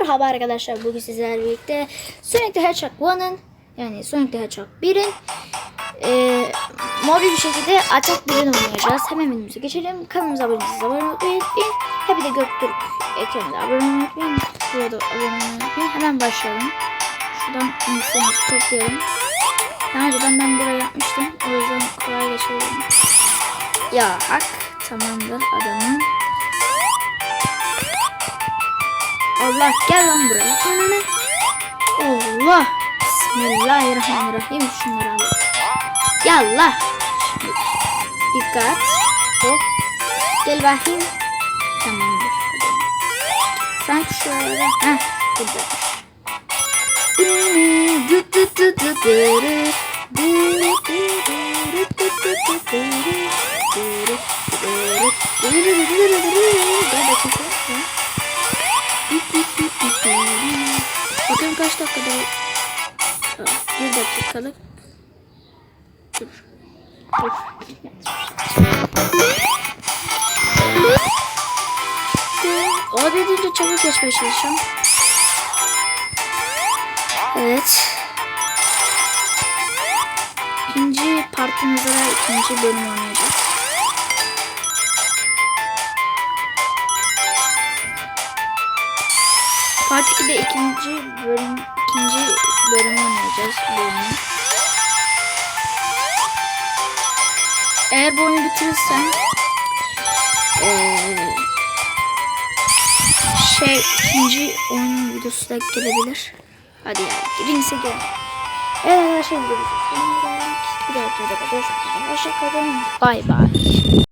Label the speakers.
Speaker 1: Merhaba arkadaşlar bugün sizlerle birlikte Sonic the Hedgehog 1'ın yani Sonic the Hedgehog 1'in e, mobil bir şekilde açık bir oynayacağız. Hemen menümüze geçelim. Kanalımıza abone değilseniz abone olmayı unutmayın. Hep de Göktürk ekranına abone olmayı unutmayın. Burada abone olmayı. Hemen başlayalım. Şuradan insanı toplayalım. Daha önceden ben buraya yapmıştım. O yüzden kolay geçelim. Ya hak tamamdır adamın. Allah gel lan buraya. Ananı. Allah. Bismillahirrahmanirrahim. Şunları al. Yallah. Dikkat. Hop. Gel bakayım. Tamamdır. Sanki şöyle. Heh. Burada. Gel bakayım. Kaç dakikada Aa, bir dakikalık Dur. Dur. Olabildiğince çabuk geçmeye çalışacağım. Evet. İkinci partimizde de ikinci bölüm oynayacağız. Part 2'de ikinci bölüm ikinci bölüm oynayacağız bölümü. Eğer bu oyunu bitirirsem eee, şey ikinci oyunun videosu da gelebilir. Hadi ya birincisi gel. Evet arkadaşlar videomuzu sonuna geldik. Bir dahaki videoda görüşmek üzere. Hoşçakalın. Bay bay.